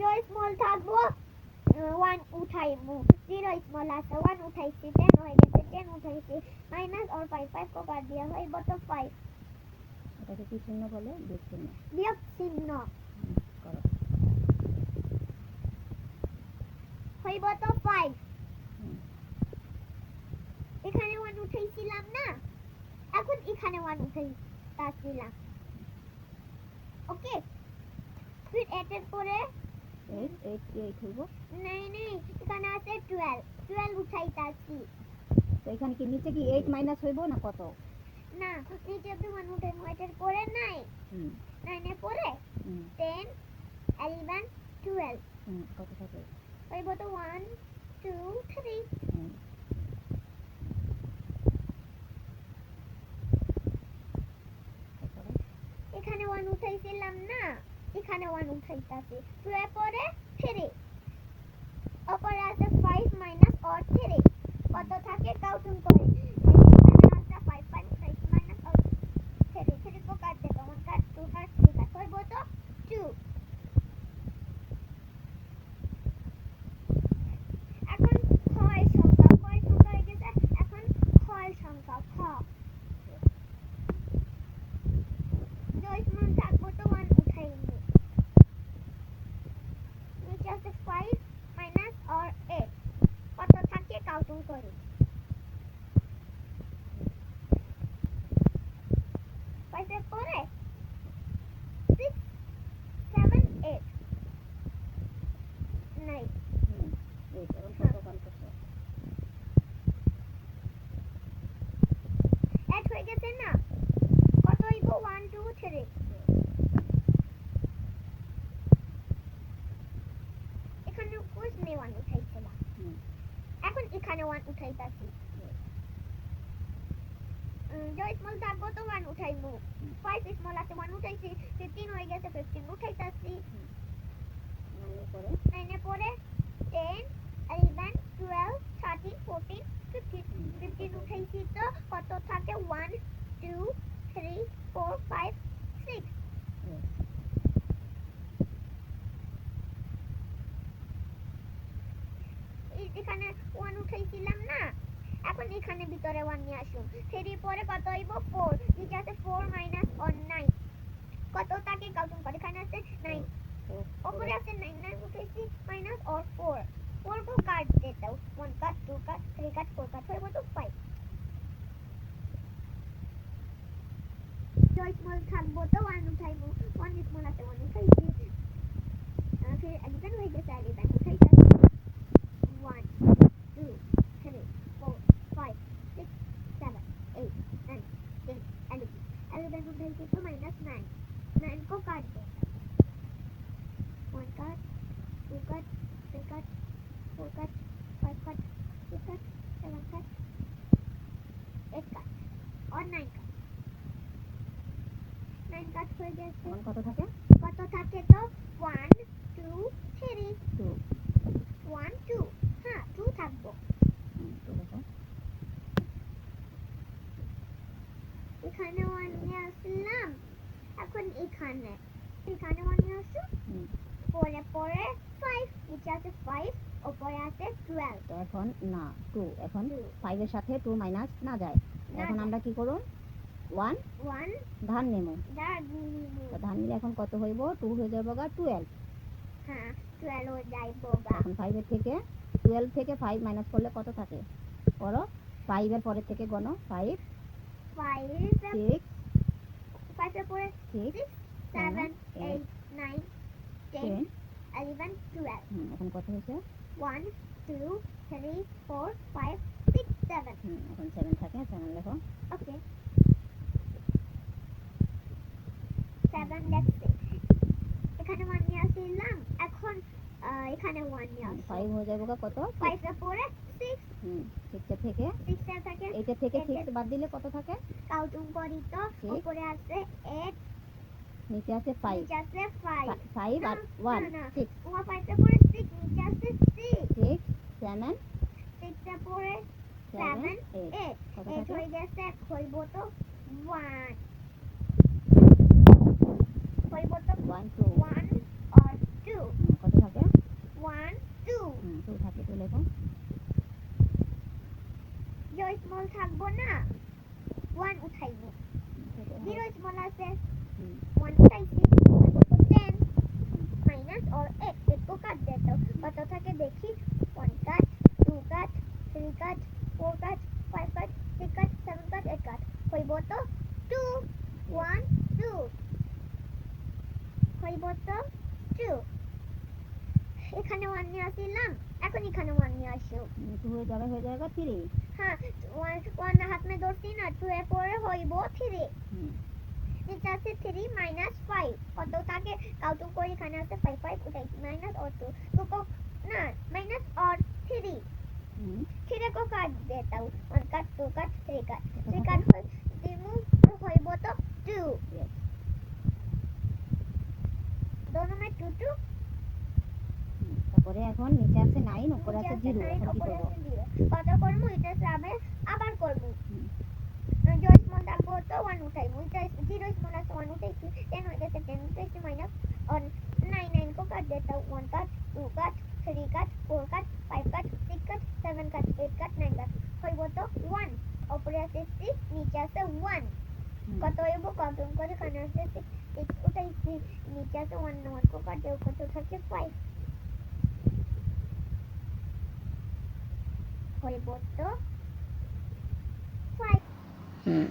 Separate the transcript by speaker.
Speaker 1: জয় small থাকব। One উঠাইবো zero small আছে ওয়ান উঠাইছি টেন হয়ে গেছে টেন উঠাইছি। মাইনাস অর ফাইভ ফাইভ কো কাট দিয়া হইব তো ফাইভ
Speaker 2: এটাকে কি চিহ্ন বলে? বিয়োগ চিহ্ন।
Speaker 1: বিয়োগ চিহ্ন।
Speaker 2: করো।
Speaker 1: হইব তো ফাইভ এখানে ওয়ান উঠাইছিলাম না? এখন এখানে ওয়ান উঠাইতাছিলাম। ওকে ফির এটার পরে
Speaker 2: এইট এইট এইট হইব
Speaker 1: নেই নেই এখানে আছে টুয়েলভ টুয়েলভ উঠাইতাছি।
Speaker 2: তো এখানে কি নিচে কি এইট মাইনাস হইব না কত?
Speaker 1: না নিচে আপনি ওয়ান পরে নাই। পরে টেন এলেভেন টুয়েলভ
Speaker 2: কত থাকে?
Speaker 1: হইব তো ওয়ান টু থ্রি
Speaker 2: হুম তারপরে
Speaker 1: এখানে ওয়ান উঠাইছিলাম না এখানে ওয়ান উঠাইতাছি টু এর পরে থ্রি ওপরে আছে ফাইভ মাইনাস অর থ্রি কত থাকে কাউন্টিং করে এখানে আছে ফাইভ ফাইভ ফাইভ মাইনাস অর থ্রি থ্রি কো কাট দেবে one cut two cut three cut হইব তো টু এখন ক্ষয় সংখ্যা ক্ষয় সংখ্যা হয়ে গেছে এখন ক্ষয় সংখ্যা খ জয় মান থাকব তো ওয়ান উঠাইনি নিচে আছে ফাইভ মাইনাস অর এইট কত থাকে কাউন্টিং করি ফাইভের পরে
Speaker 2: six seven eight nine
Speaker 1: add হয়ে গেছে না কত হইব ওয়ান টু থ্রি এখানে কোষ নেই ওয়ান উঠাইছিলাম এখন এখানে ওয়ান উঠাইতাছি জয় স্মল থাকব তো ওয়ান উঠাইবো ফাইভ স্মল আছে ওয়ান উঠাইছি ফিফটিন হয়ে গেছে ফিফটিন উঠাইতাছি।
Speaker 2: নাইনের পরে
Speaker 1: নাইনের পরে ten eleven twelve thirteen fourteen fifteen fifteen উঠাইছি তো কত থাকে? One two three four five six
Speaker 2: Yes.
Speaker 1: এখানে ওয়ান উঠাইছিলাম না এখন এখানে ভিতরে ওয়ান নিয়ে আসুন। 3 পরে কত হইব? 4 নিচে আছে ফোর মাইনাস 1 9 কত তাকে কাউন্ট করে এখানে আছে
Speaker 2: 9
Speaker 1: ওপরে আছে 9 9 উঠেছি মাইনাস অর 4 4 को काट देता हूँ 1 काट 2 काट 3 काट 4 काट होएगा तो জয় স্মল থাকব তো ওয়ান উঠাইব। ওয়ান স্মল আছে ওয়ান উঠাইছি। ফির এলিভেন হয়ে গেছে এলিভেন উঠাইছি। 1 এলিভেন উঠাইছি তো মাইনাস নাইন নাইন को काट दो one cut two cut three cut four cut five cut six cut seven cut eight cut और नाइन कट नाइन कट हो गया
Speaker 2: এখন কত থাকে
Speaker 1: কত থাকে তো ওয়ান এখন এখানে নিয়ে আসো। পরে পরে ফাইভ নিচে আছে ফাইভ ওপরে আছে টুয়েলভ
Speaker 2: তো এখন না টু এখন ফাইভের সাথে টু মাইনাস না যায়। এখন আমরা কি করুন ওয়ান
Speaker 1: ওয়ান
Speaker 2: ধান নেমো তো ধান নিলে এখন কত হইব? টু হয়ে যাব গা টুয়েলভ
Speaker 1: হ্যাঁ টুয়েলভ যাইব গা
Speaker 2: এখন ফাইভের থেকে টুয়েলভ থেকে ফাইভ মাইনাস করলে কত থাকে? করো। ফাইভের পরের থেকে গণো। ফাইভ
Speaker 1: ফাইভ
Speaker 2: সিক্স
Speaker 1: ফাইভের পরে
Speaker 2: six
Speaker 1: six seven eight nine ten
Speaker 2: ten
Speaker 1: eleven twelve
Speaker 2: হুম এখন কত হয়েছে?
Speaker 1: One two three four five six seven
Speaker 2: হুম এখন সেভেন থাকে সেভেন লেখো।
Speaker 1: ওকে সেভেন লেখছে এখানে ওয়ান নিয়ে আসলাম। এখন এখানে ওয়ান নিয়ে আসব
Speaker 2: ফাইভ হয়ে যাব কত?
Speaker 1: ফাইভের পরে সিক্স
Speaker 2: হুম সিক্সের থেকে?
Speaker 1: সিক্সের থাকে
Speaker 2: এইটের থেকে
Speaker 1: Eight
Speaker 2: সিক্স বাদ দিলে কত থাকে?
Speaker 1: কাউন্টিং করি তো. উপরে আছে এইট
Speaker 2: নিচে আছে ফাইভ
Speaker 1: ফাইভ
Speaker 2: আর one.
Speaker 1: Six
Speaker 2: six
Speaker 1: seven
Speaker 2: eight
Speaker 1: হয়ে গেছে হইব তো ওয়ান হইব তো
Speaker 2: ওয়ান টু
Speaker 1: ওয়ান আর টু
Speaker 2: কত থাকে
Speaker 1: থাকব না ওয়ান উঠাইবো জিরো স্মল আছে
Speaker 2: হুম।
Speaker 1: ওয়ান উঠাইছি টেন মাইনাস অর এক্স একটু কাট দিত কত থাকে দেখি one cut two cut three cut four cut five cut six cut seven cut eight cut হইব তো টু ওয়ান টু হরিবর্ত টু এখানে ওয়ান নিয়ে আসলাম এখন এখানে ওয়ান নিয়ে আসো।
Speaker 2: হয়ে যাবে হয়ে যাবে থ্রি
Speaker 1: হ্যাঁ ওয়ান ওয়ান হাত মে ধরছি না টু এর পরে হইব থ্রি এটা আছে থ্রি মাইনাস ফাইভ কত থাকে কাউ টু করে এখানে আছে ফাইভ ফাইভ ওটাই মাইনাস অর টু টু কো না মাইনাস অর থ্রি থ্রি কো কাট দেতাও one cut two cut three cut. Three cut whole bottle? Two.
Speaker 2: Yes.
Speaker 1: Two two
Speaker 2: তারপরে এখন নিচে আছে নাইন উপরে আছে জিরো
Speaker 1: কত করব? এটা সাবে আবার করব। যদি মন থাকব তো ওয়ান উঠাইবো। জিরো মন আছে ওয়ান উঠাইছি। টেন হয়ে গেছে টেন উঠাইছি মাইনাস 101, 135. হয়ে পড়তো 5.
Speaker 2: হুম